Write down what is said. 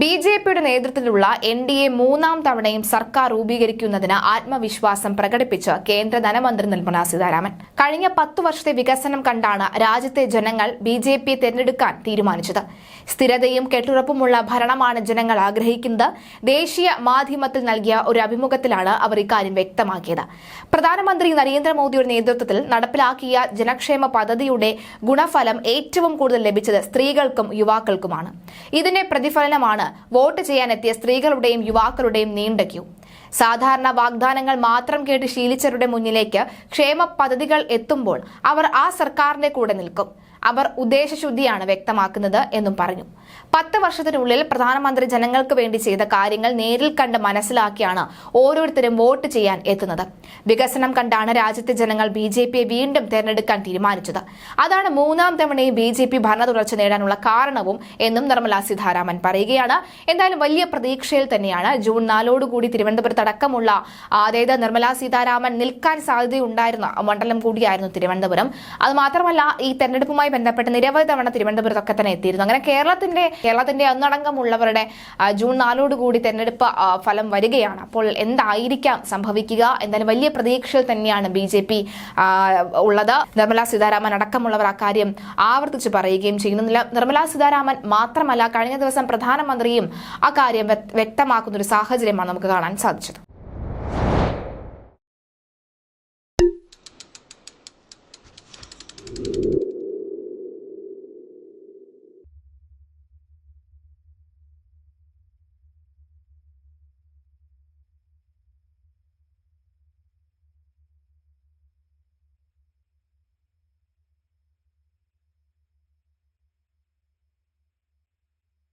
B J പിയുടെ നേതൃത്വത്തിലുള്ള N D A മൂന്നാം തവണയും സർക്കാർ രൂപീകരിക്കുന്നതിന് ആത്മവിശ്വാസം പ്രകടിപ്പിച്ച് കേന്ദ്ര ധനമന്ത്രി നിർമ്മല സീതാരാമൻ. കഴിഞ്ഞ പത്തു വർഷത്തെ വികസനം കണ്ടാണ് രാജ്യത്തെ ജനങ്ങൾ ബി ജെ പിയെ തെരഞ്ഞെടുക്കാൻ തീരുമാനിച്ചത്. സ്ഥിരതയും കെട്ടുറപ്പുമുള്ള ഭരണമാണ് ജനങ്ങൾ ആഗ്രഹിക്കുന്നത്. ദേശീയ മാധ്യമത്തിൽ നൽകിയ ഒരു അഭിമുഖത്തിലാണ് അവർ ഇക്കാര്യം വ്യക്തമാക്കിയത്. പ്രധാനമന്ത്രി നരേന്ദ്രമോദിയുടെ നേതൃത്വത്തിൽ നടപ്പിലാക്കിയ ജനക്ഷേമ പദ്ധതിയുടെ ഗുണഫലം ഏറ്റവും കൂടുതൽ ലഭിച്ചത് സ്ത്രീകൾക്കും യുവാക്കൾക്കുമാണ്. ഇതിന്റെ പ്രതിഫലനമാണ് വോട്ട് ചെയ്യാനെത്തിയ സ്ത്രീകളുടെയും യുവാക്കളുടെയും നീണ്ട ക്യൂ. സാധാരണ വാഗ്ദാനങ്ങൾ മാത്രം കേട്ട് ശീലിച്ചവരുടെ മുന്നിലേക്ക് ക്ഷേമ പദ്ധതികൾ എത്തുമ്പോൾ അവർ ആ സർക്കാരിന്റെ കൂടെ നിൽക്കും. അവർ ഉദ്ദേശശുദ്ധിയാണ് വ്യക്തമാക്കുന്നത് എന്നും പറഞ്ഞു. പത്ത് വർഷത്തിനുള്ളിൽ പ്രധാനമന്ത്രി ജനങ്ങൾക്ക് വേണ്ടി ചെയ്ത കാര്യങ്ങൾ നേരിൽ കണ്ട് മനസ്സിലാക്കിയാണ് ഓരോരുത്തരും വോട്ട് ചെയ്യാൻ എത്തുന്നത്. വികസനം കണ്ടാണ് രാജ്യത്തെ ജനങ്ങൾ ബി വീണ്ടും തെരഞ്ഞെടുക്കാൻ തീരുമാനിച്ചത്. അതാണ് മൂന്നാം തവണയും ബി ജെ നേടാനുള്ള കാരണവും എന്നും നിർമ്മല സീതാരാമൻ പറയുകയാണ്. എന്തായാലും വലിയ പ്രതീക്ഷയിൽ തന്നെയാണ് ജൂൺ നാലോടുകൂടി തിരുവനന്തപുരത്ത് അടക്കമുള്ള അതായത് നിർമ്മല സീതാരാമൻ നിൽക്കാൻ സാധ്യതയുണ്ടായിരുന്ന മണ്ഡലം കൂടിയായിരുന്നു തിരുവനന്തപുരം. അത് മാത്രമല്ല ഈ തെരഞ്ഞെടുപ്പുമായി ബന്ധപ്പെട്ട് നിരവധി തവണ തിരുവനന്തപുരത്തൊക്കെ തന്നെ എത്തിയിരുന്നു. അങ്ങനെ കേരളത്തിന്റെ കേരളത്തിന്റെ ഒന്നടങ്കമുള്ളവരുടെ ജൂൺ നാലോടുകൂടി തെരഞ്ഞെടുപ്പ് ഫലം വരികയാണ്. അപ്പോൾ എന്തായിരിക്കാം സംഭവിക്കുക എന്തായാലും വലിയ പ്രതീക്ഷയിൽ തന്നെയാണ് ബി ജെ പി ഉള്ളത്. നിർമ്മലാ സീതാരാമൻ അടക്കമുള്ളവർ അക്കാര്യം ആവർത്തിച്ച് പറയുകയും ചെയ്യുന്നില്ല നിർമ്മല സീതാരാമൻ മാത്രമല്ല കഴിഞ്ഞ ദിവസം പ്രധാനമന്ത്രിയും അക്കാര്യം വ്യക്തമാക്കുന്ന ഒരു സാഹചര്യമാണ് നമുക്ക് കാണാൻ സാധിച്ചത്.